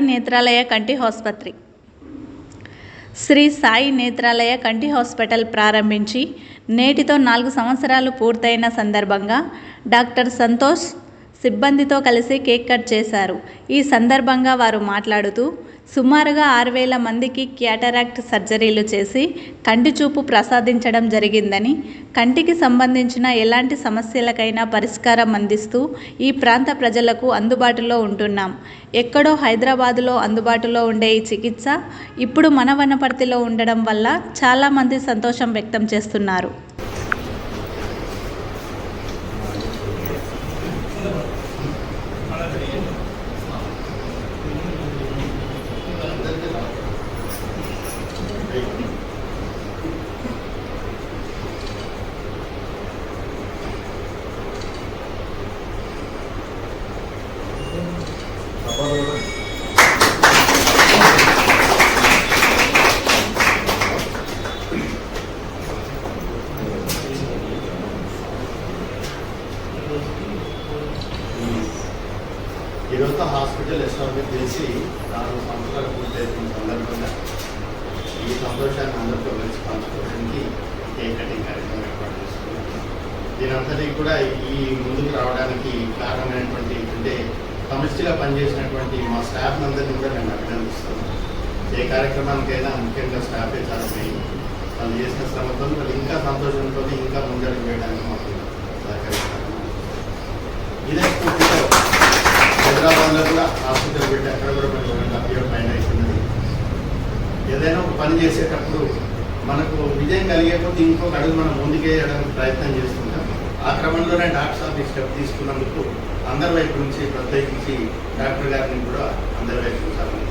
నేత్రాలయ కంటి ఆసుపత్రి. శ్రీ సాయి నేత్రాలయ కంటి హాస్పిటల్ ప్రారంభించి నేటితో నాలుగు సంవత్సరాలు పూర్తయిన సందర్భంగా డాక్టర్ సంతోష్ సిబ్బందితో కలిసి కేక్ కట్ చేశారు. ఈ సందర్భంగా వారు మాట్లాడుతూ సుమారుగా ఆరు వేల మందికి క్యాటరాక్ట్ సర్జరీలు చేసి కంటి చూపు ప్రసాదించడం జరిగిందని కంటికి సంబంధించిన ఎలాంటి సమస్యలకైనా పరిష్కారం అందిస్తూ ఈ ప్రాంత ప్రజలకు అందుబాటులో ఉంటున్నాం. ఎక్కడో హైదరాబాదులో అందుబాటులో ఉండే ఈ చికిత్స ఇప్పుడు మన వనపర్తిలో ఉండడం వల్ల చాలామంది సంతోషం వ్యక్తం చేస్తున్నారు. ఈరోజు హాస్పిటల్ ఎస్టాబ్లిష్ చేసి నాలుగు సంవత్సరాలు పూర్తయిన సందర్భంగా ఈ సంతోషాన్ని అందరితో కలిసి పంచుకోవడానికి కేక్ కటింగ్ కార్యక్రమం ఏర్పాటు చేసుకున్నాం దీనంతటికీ కూడా ఈ ముందుకు రావడానికి కారణమైనటువంటి అంటే సమిష్టిగా పనిచేసినటువంటి మా స్టాఫ్ అందరినీ కూడా నేను అభినందిస్తున్నాను. ఏ కార్యక్రమానికైనా ముఖ్యంగా స్టాఫే చాలా మెయిన్. వాళ్ళు చేసిన శ్రమతో వాళ్ళు ఇంకా సంతోషంతో ఇంకా ముందడుగు వేయడానికి మాకు హైదరాబాద్లో కూడా హాస్పిటల్ పెట్టి అక్కడ కూడా మనకు ఒక డెబ్బై పైన అవుతున్నది ఏదైనా ఒక పని చేసేటప్పుడు మనకు విజయం కలిగేపోతే ఇంకొక అడుగు మనం ముందుకేయడానికి ప్రయత్నం చేస్తుంటాం. ఆ క్రమంలోనే డాక్టర్ సాబ్ స్టెప్ తీసుకున్నందుకు అందరి వైపు నుంచి ప్రత్యేకించి డాక్టర్ గారిని కూడా అందరి వైపు చూసామని